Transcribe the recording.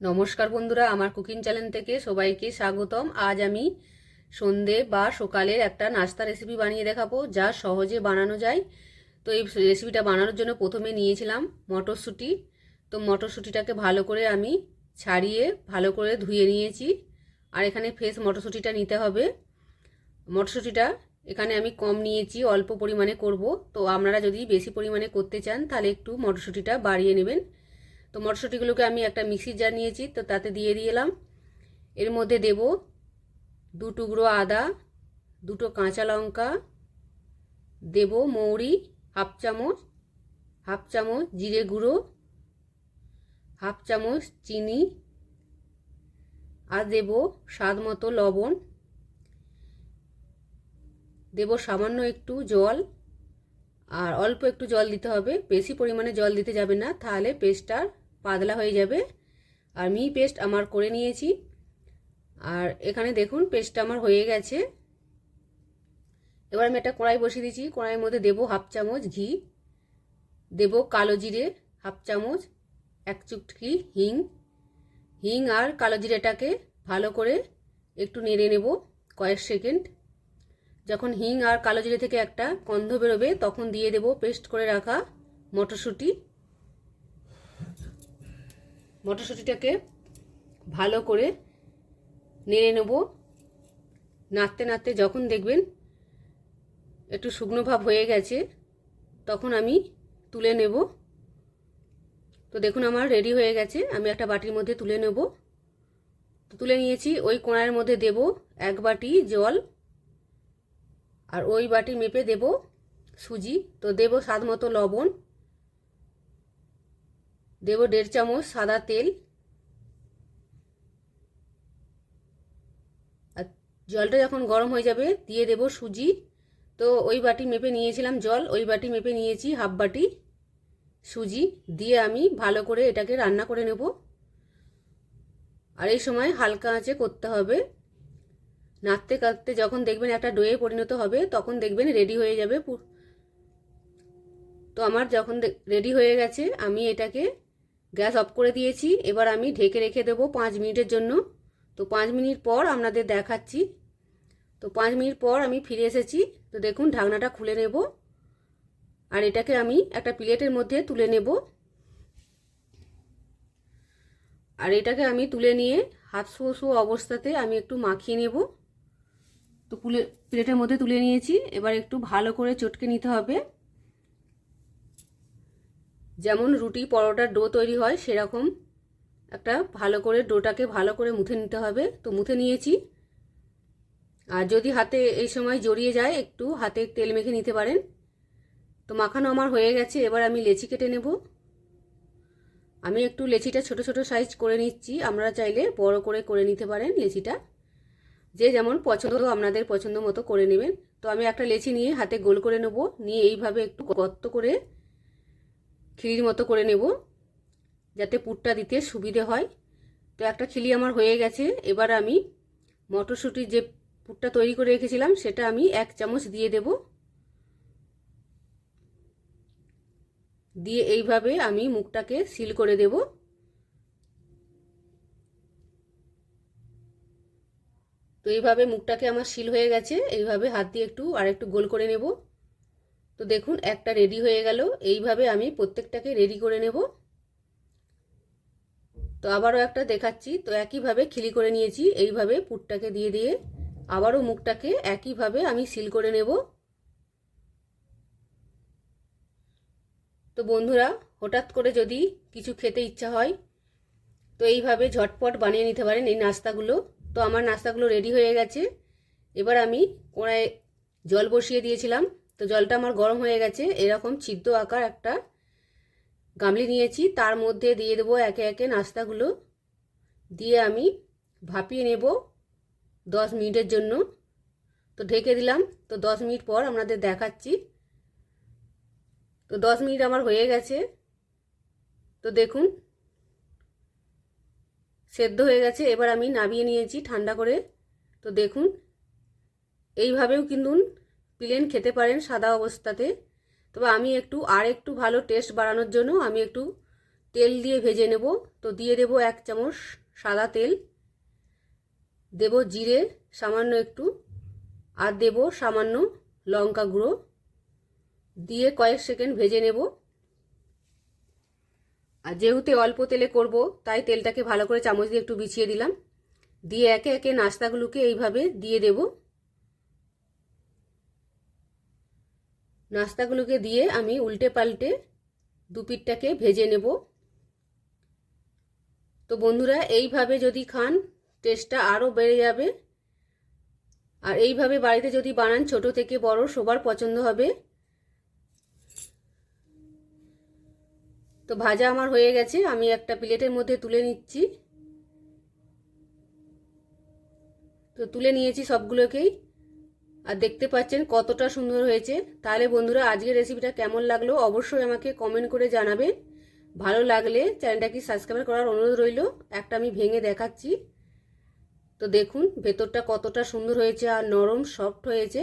নমস্কার বন্ধুরা, আমার কুকিং চ্যানেল থেকে সবাইকে স্বাগতম। আজ আমি সন্ধে বা সকালের একটা নাস্তা রেসিপি বানিয়ে দেখাবো, যা সহজে বানানো যায়। তো এই রেসিপিটা বানানোর জন্য প্রথমে নিয়েছিলাম মটরশুঁটি। তো মটরশুঁটিটাকে ভালো করে আমি ছাড়িয়ে, ভালো করে ধুয়ে নিয়েছি। আর এখানে ফ্রেশ মটরশুঁটিটা নিতে হবে। মটরশুঁটিটা এখানে আমি কম নিয়েছি, অল্প পরিমাণে করব। তো আপনারা যদি বেশি পরিমাণে করতে চান, তাহলে একটু মটরশুঁটিটা বাড়িয়ে নেবেন। তো মটরশুঁটিগুলোকে আমি একটা মিক্সির জার নিয়েছি, তো তাতে দিয়ে দিলাম এর মধ্যে দেব দু টুকরো আদা, দুটো কাঁচা লঙ্কা, দেব মৌরি, হাফ চামচ হাফ চামচ জিরে গুঁড়ো, হাফ চামচ চিনি, আর দেব স্বাদ মতো লবণ। দেব সামান্য একটু জল, আর অল্প একটু জল দিতে হবে। বেশি পরিমাণে জল দিতে যাবে না, তাহলে পেস্টটা পাতলা হয়ে যাবে। আর মি পেস্ট আমার করে নিয়েছি। আর এখানে দেখুন, পেস্টটা আমার হয়ে গেছে। এবার আমি একটা কড়াই বসিয়ে দিয়েছি। কড়াইয়ের মধ্যে দেবো হাফ চামচ ঘি, দেবো কালো জিরে হাফ চামচ, এক চুটকি হিং। হিং আর কালো জিরেটাকে ভালো করে একটু নেড়ে নেব কয়েক সেকেন্ড। যখন হিং আর কালো জিরে থেকে একটা গন্ধ বেরোবে, তখন দিয়ে দেব পেস্ট করে রাখা মটরশুঁটি। মটরশুঁটিটাকে ভালো করে নেড়ে নেব। নাড়তে নাড়তে যখন দেখবেন একটু শুকনো ভাব হয়ে গেছে, তখন আমি তুলে নেব। তো দেখুন আমার রেডি হয়ে গেছে, আমি একটা বাটির মধ্যে তুলে নেব। তো তুলে নিয়েছি, ওই কোণার মধ্যে দেব এক বাটি জল আর ওই বাটি মেপে দেব সুজি। তো দেব স্বাদ মতো লবণ। দেব দেড় চামচ সাদা তেল আর জলটা যখন গরম হয়ে যাবে, দিয়ে দেব সুজি। তো ওই বাটি মেপে নিয়েছিলাম জল, ওই বাটি মেপে নিয়েছি হাফ বাটি সুজি। দিয়ে আমি ভালো করে এটাকে রান্না করে নেব। আর এই সময় হালকা আঁচে করতে হবে। নাড়তে কাটতে যখন দেখবেন একটা ডোয়ে পরিণত হবে, তখন দেখবেন রেডি হয়ে যাবে তো আমার যখন রেডি হয়ে গেছে, আমি এটাকে গ্যাস অফ করে দিয়েছি, এবার আমি ঢেকে রেখে দেবো পাঁচ মিনিটের জন্য। তো পাঁচ মিনিট পর আপনাদের দেখাচ্ছি। তো পাঁচ মিনিট পর আমি ফিরে এসেছি। তো দেখুন, ঢাকনাটা খুলে নেব। আর এটাকে আমি একটা প্লেটের মধ্যে তুলে নেব। আর এটাকে আমি তুলে নিয়ে হাত শো শো অবস্থাতে আমি একটু মাখিয়ে নেব। তো প্লেটের মধ্যে তুলে নিয়েছি। এবার একটু ভালো করে চটকে নিতে হবে। যেমন রুটি পরোটার ডো তৈরি হয়, সেরকম একটা ভালো করে ডোটাকে ভালো করে মুথে নিতে হবে। তো মুথে নিয়েছি। আর যদি হাতে এই সময় জড়িয়ে যায়, একটু হাতে তেল মেখে নিতে পারেন। তো মাখানো আমার হয়ে গেছে, এবার আমি লেচি কেটে নেব। আমি একটু লেচিটা ছোট ছোট সাইজ করে নিচ্ছি, আপনারা চাইলে বড় করে করে নিতে পারেন লেচিটা। যে যেমন পছন্দ আপনাদের পছন্দ মতো করে নেবেন। তো আমি একটা লেচি নিয়ে হাতে গোল করে নেব, নিয়ে এইভাবে একটু গর্ত করে খিলির মতো করে নেব, যাতে পুরটা দিতে সুবিধে হয়। তো একটা খিলি আমার হয়ে গেছে। এবার আমি মটরশুঁটির যে পুরটা তৈরি করে রেখেছিলাম, সেটা আমি এক চামচ দিয়ে দেব। দিয়ে এইভাবে আমি মুখটাকে সিল করে দেব। তো এইভাবে মুখটাকে আমার সিল হয়ে গেছে। এইভাবে হাত দিয়ে একটু আর একটু গোল করে নেব। তো দেখুন, একটা রেডি হয়ে গেল। এইভাবে আমি প্রত্যেকটাকে রেডি করে নেব। তো আবারও একটা দেখাচ্ছি। তো একইভাবে খিলি করে নিয়েছি। এইভাবে পুরটাকে দিয়ে দিয়ে আবারও মুখটাকে একইভাবে আমি সিল করে নেব। তো বন্ধুরা, হঠাৎ করে যদি কিছু খেতে ইচ্ছা হয়, তো এইভাবে ঝটপট বানিয়ে নিতে পারেন এই নাস্তাগুলো। তো আমার নাস্তাগুলো রেডি হয়ে গেছে। এবার আমি কোড়ায় জল বসিয়ে দিয়েছিলাম। তো জলটা আমার গরম হয়ে গেছে। এরকম ছিদ্র আকার একটা গামলি নিয়েছি। তার মধ্যে দিয়ে দেবো একে একে নাস্তাগুলো। দিয়ে আমি ভাপিয়ে নেব দশ মিনিটের জন্য। তো ঢেকে দিলাম। তো দশ মিনিট পর আপনাদের দেখাচ্ছি। তো দশ মিনিট আমার হয়ে গেছে। তো দেখুন, সেদ্ধ হয়ে গেছে। এবার আমি নামিয়ে নিয়েছি ঠান্ডা করে। তো দেখুন, এইভাবেও কিন্তু প্লেন খেতে পারেন সাদা অবস্থাতে। তবে আমি একটু, আর একটু ভালো টেস্ট বাড়ানোর জন্য আমি একটু তেল দিয়ে ভেজে নেব। তো দিয়ে দেব এক চামচ সাদা তেল। দেব জিরে, সামান্য একটু, আর দেব সামান্য লঙ্কা গুঁড়ো। দিয়ে কয়েক সেকেন্ড ভেজে নেব। আর যেহেতু অল্প তেলে করব, তাই তেলটাকে ভালো করে চামচ দিয়ে একটু বিছিয়ে দিলাম। দিয়ে একে একে নাস্তাগুলোকে এইভাবে দিয়ে দেব। নাস্তাগুলোকে দিয়ে আমি উল্টে পাল্টে দুপিটটাকে ভেজে নেব। তো বন্ধুরা, এইভাবে যদি খান টেস্টটা আরও বেড়ে যাবে। আর এইভাবে বাড়িতে যদি বানান, ছোট থেকে বড়, সবার পছন্দ হবে। তো ভাজা আমার হয়ে গেছে, আমি একটা প্লেটের মধ্যে তুলে নিচ্ছি। তো তুলে নিয়েছি সবগুলোকেই। আর দেখতে পাচ্ছেন কতটা সুন্দর হয়েছে। তাহলে বন্ধুরা, আজকের রেসিপিটা কেমন লাগল অবশ্যই আমাকে কমেন্ট করে জানাবেন। ভালো লাগলে চ্যানেলটাকে সাবস্ক্রাইব করার অনুরোধ রইল। একটা আমি ভেঙে দেখাচ্ছি। তো দেখুন, ভেতরটা কতটা সুন্দর হয়েছে আর নরম সফট হয়েছে।